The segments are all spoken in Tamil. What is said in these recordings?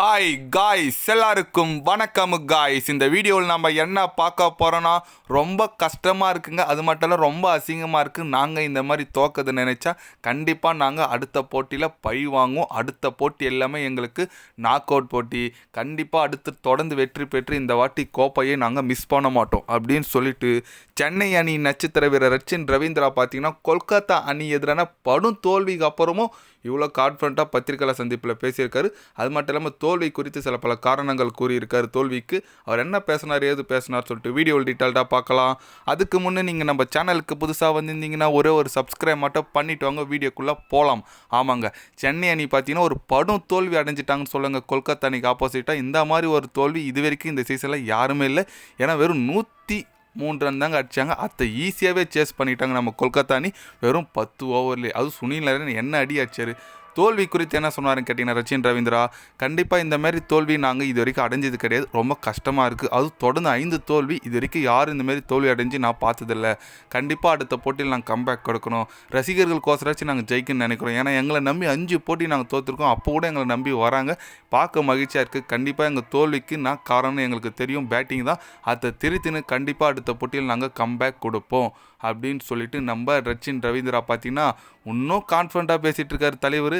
ஹாய் காய்ஸ் எல்லாருக்கும் வணக்கம் காய்ஸ் இந்த வீடியோவில் நம்ம என்ன பார்க்க போகிறோன்னா ரொம்ப கஷ்டமாக இருக்குங்க. அது மட்டும் இல்லை ரொம்ப அசிங்கமாக இருக்குது நாங்கள் இந்த மாதிரி தோக்கது நினச்சா கண்டிப்பாக நாங்கள் அடுத்த போட்டியில் பழி வாங்குவோம். அடுத்த போட்டி எல்லாமே எங்களுக்கு நாக் அவுட் போட்டி. கண்டிப்பாக அடுத்து தொடர்ந்து வெற்றி பெற்று இந்த வாட்டி கோப்பையை நாங்கள் மிஸ் பண்ண மாட்டோம் அப்படின்னு சொல்லிட்டு சென்னை அணி நட்சத்திர வீரர் ரச்சின் ரவீந்திரா பார்த்தீங்கன்னா கொல்கத்தா அணி எதிரான படும் தோல்விக்கு அப்புறமும் இவ்வளோ கான்ஃபிடண்ட்டாக பத்திரிகையாளர் சந்திப்பில் பேசியிருக்காரு. அது மட்டும் இல்லாமல் தோல்வி குறித்து சில பல காரணங்கள் கூறியிருக்காரு. தோல்விக்கு அவர் என்ன பேசினார் ஏது பேசினார் சொல்லிட்டு வீடியோவில் டீட்டெயில்டாக பார்க்கலாம். அதுக்கு முன்னே நீங்கள் நம்ம சேனலுக்கு புதுசாக வந்திருந்தீங்கன்னா ஒரே ஒரு சப்ஸ்கிரைப் மட்டும் பண்ணிட்டு வாங்க வீடியோக்குள்ளே போகலாம் ஆமாங்க. சென்னை அணி பார்த்தீங்கன்னா ஒரு படும் தோல்வி அடைஞ்சிட்டாங்கன்னு சொல்லுங்கள் கொல்கத்தா அணிக்கு ஆப்போசிட்டாக இந்த மாதிரி ஒரு தோல்வி இது வரைக்கும் இந்த சீசனில் யாருமே இல்லை. ஏன்னா வெறும் நூற்றி மூன்று ரன் தாங்க அடிச்சாங்க. அத்தை ஈஸியாகவே சேஸ் பண்ணிட்டாங்க நம்ம கொல்கத்தா அணி. வெறும் பத்து ஓவர்லேயே அது சுனில் நரேன் என்ன அடி அடிச்சார்? தோல்வி குறித்து என்ன சொன்னாருன்னு கேட்டிங்கன்னா ரச்சின் ரவீந்திரா கண்டிப்பாக இந்த மாதிரி தோல்வி நாங்கள் இது வரைக்கும் அடைஞ்சது கிடையாது. ரொம்ப கஷ்டமாக இருக்குது அது தொடர்ந்து ஐந்து தோல்வி. இது வரைக்கும் யாரும் இந்த மாதிரி தோல்வி அடைஞ்சு நான் பார்த்ததில்ல. கண்டிப்பாக அடுத்த போட்டியில் நாங்கள் கம்பேக் கொடுக்கணும். ரசிகர்களுக்கோசராச்சும் நாங்கள் ஜெயிக்கணும்னு நினைக்கிறோம். ஏன்னா எங்களை நம்பி அஞ்சு போட்டி நாங்கள் தோற்றுருக்கோம் அப்போ கூட எங்களை நம்பி வராங்க. பார்க்க மகிழ்ச்சியாக இருக்குது கண்டிப்பாக எங்கள் தோல்விக்கு நான் காரணம் எங்களுக்கு தெரியும். பேட்டிங் தான். அதை திருத்தின்னு கண்டிப்பாக அடுத்த போட்டியில் நாங்கள் கம்பேக் கொடுப்போம். அப்படின்னு சொல்லிட்டு நம்ம ரச்சின் ரவீந்திரா பார்த்தீங்கன்னா இன்னும் கான்ஃபிடண்ட்டாக பேசிகிட்டு இருக்கார் தலைவர்.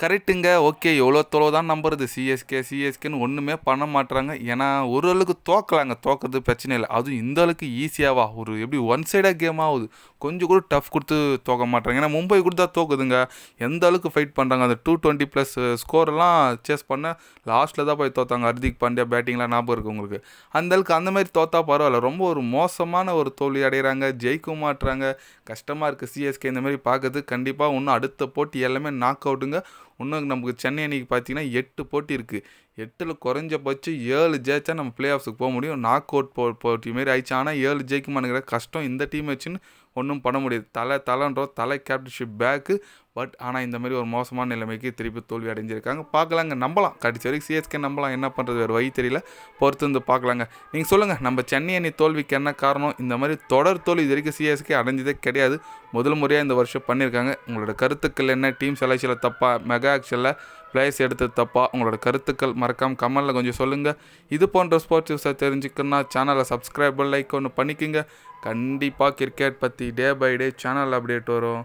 கரெக்டுங்க. ஓகே எவ்வளோ தொலைவு தான் நம்புறது? சிஎஸ்கே சிஎஸ்கேன்னு ஒன்றுமே பண்ண மாட்டுறாங்க ஏன்னா ஒரு அளவுக்கு தோக்கலாங்க. தோக்கிறது பிரச்சனை இல்லை. அதுவும் இந்த அளவுக்கு ஈஸியாவா ஒரு எப்படி ஒன் சைடாக கேம் ஆகுது. கொஞ்சம் கூட டஃப் கொடுத்து தோக்க மாட்டுறாங்க ஏன்னா மும்பை கொடுத்தா தோக்குதுங்க. எந்த அளவுக்கு ஃபைட் பண்ணுறாங்க அந்த டூ டுவெண்ட்டி ப்ளஸ் ஸ்கோரெல்லாம் சேஸ் பண்ண லாஸ்ட்டில் தான் போய் தோத்தாங்க. ஹர்திக் பாண்டியா பேட்டிங்லாம் ஞாபகம் இருக்குது உங்களுக்கு. அந்த அளவுக்கு அந்த மாதிரி தோத்தா பரவாயில்ல. ரொம்ப ஒரு மோசமான ஒரு தோல்வி அடைகிறாங்க ஜெயிக்க மாட்டுறாங்க கஷ்டமாக இருக்குது சிஎஸ்கே இந்த மாதிரி பார்க்குறது கண்டிப்பாக இன்னும் அடுத்த போட்டி எல்லாமே நாக் அவுட்டுங்க இன்னும் நமக்கு சென்னை அன்னைக்கு பார்த்தீங்கன்னா எட்டு போட்டி இருக்குது எட்டில் குறைஞ்சபட்சம் ஏழு ஜெயிச்சா நம்ம பிளே ஆஃப்ஸுக்கு போக முடியும். நாக் அவுட் போ போட்டி மாரி ஆயிடுச்சு. ஆனால் ஏழு ஜெயிக்குமானுங்கிற கஷ்டம் இந்த டீம் வச்சுன்னு ஒன்றும் பண்ண முடியாது. தலை தலைன்றோம். தலை கேப்டன்ஷிப் பேக்கு பட் ஆனால் இந்த மாதிரி ஒரு மோசமான நிலைமைக்கு திருப்பி தோல்வி அடைஞ்சிருக்காங்க. பார்க்கலாங்க நம்பலாம். கடைசி வரைக்கும் சிஎஸ்கே நம்பலாம். என்ன பண்ணுறது வேறு வழி தெரியல. பொறுத்து வந்து பார்க்கலாங்க. நீங்கள் சொல்லுங்கள் நம்ம சென்னை அணி தோல்விக்கு என்ன காரணம்? இந்த மாதிரி தொடர் தோல்வி இது வரைக்கும் சிஎஸ்கே அடைஞ்சதே கிடையாது. முதல் முறையாக இந்த வருஷம் பண்ணியிருக்காங்க. உங்களோட கருத்துக்கள் என்ன? டீம் செலக்ஷனில் தப்பா? மெகா ஆக்ஷனில் பிளேயர்ஸ் எடுத்தது தப்பா? உங்களோட கருத்துக்கள் மறக்காமல் கமெண்டில் கொஞ்சம் சொல்லுங்கள் இது போன்ற ஸ்போர்ட்ஸ் நியூஸை தெரிஞ்சுக்கணுன்னா சேனலை சப்ஸ்கிரைப் லைக் ஒன்று பண்ணிக்கோங்க. கண்டிப்பாக கிரிக்கெட் பற்றி day by day channel update வரும்.